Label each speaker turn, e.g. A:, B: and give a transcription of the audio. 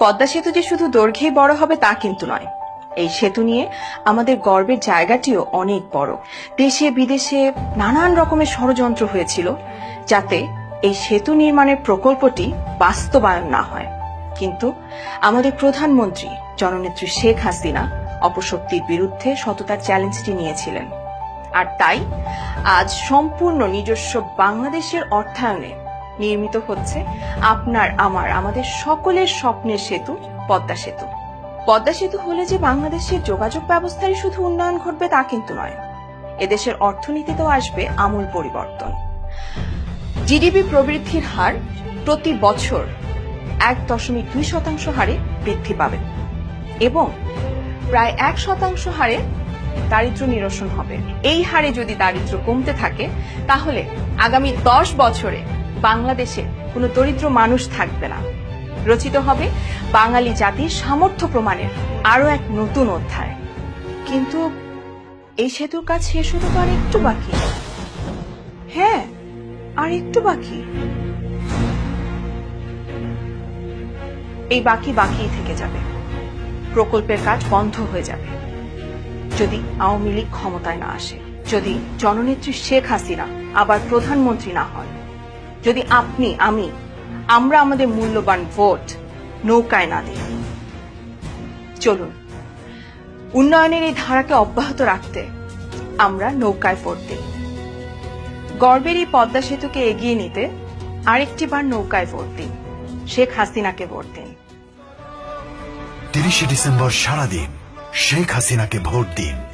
A: পদ্মা সেতু যে শুধু দৈর্ঘ্যেই বড় হবে তা কিন্তু নয়। এই সেতু নিয়ে আমাদের গর্বের জায়গাটিও অনেক বড়। দেশে, বিদেশে নানান রকমের ষড়যন্ত্র হয়েছিল যাতে এই সেতু নির্মাণের প্রকল্পটি বাস্তবায়ন না হয়। কিন্তু আমাদের প্রধানমন্ত্রী, জননেত্রী শেখ হাসিনা অপশক্তির বিরুদ্ধে সততার চ্যালেঞ্জটি নিয়েছিলেন। আর তাই আজ সম্পূর্ণ নিজস্ব বাংলাদেশের অর্থায়নে নির্মিত হচ্ছে আপনার, আমার, আমাদের সকলের স্বপ্নের সেতু, পদ্মা সেতু। পদ্মা সেতু হলে যে বাংলাদেশের যোগাযোগ ব্যবস্থারই শুধু উন্নয়ন ঘটবে তা কিন্তু নয়, এদেশের অর্থনীতিতেও আসবে আমূল পরিবর্তন। জিডিপি প্রবৃদ্ধির হার প্রতি বছর এক দশমিক দুই শতাংশ হারে বৃদ্ধি পাবে এবং প্রায় এক শতাংশ হারে দারিদ্র নিরসন হবে। এই হারে যদি দারিদ্র কমতে থাকে, তাহলে আগামী দশ বছরে বাংলাদেশে কোনো দরিদ্র মানুষ থাকবে না। রচিত হবে বাঙালি জাতির সামর্থ্য প্রমাণের আরও এক নতুন অধ্যায়। কিন্তু এই সেতুর কাজ শেষ হতে তো আর একটু বাকি। হ্যাঁ আর একটু বাকি। এই বাকি বাকিই থেকে যাবে। প্রকল্পের কাজ বন্ধ হয়ে যাবে। যদি আওয়ামী লীগ ক্ষমতায় না আসে, যদি জননেত্রী শেখ হাসিনা আবার প্রধানমন্ত্রী না হন যদি আপনি, আমি, আমরা আমাদের মূল্যবান ভোট নৌকায় না দিই। চলুন, উন্নয়নের এই ধারাকে অব্যাহত রাখতে আমরা নৌকায় ভোট দিই। গর্বের এই পদ্মা সেতুকে এগিয়ে নিতে আরেকটি বার নৌকায় ভোট দিন শেখ হাসিনাকে ভোট দিন।
B: তিরিশে ডিসেম্বর সারাদিন শেখ হাসিনাকে ভোট দিন।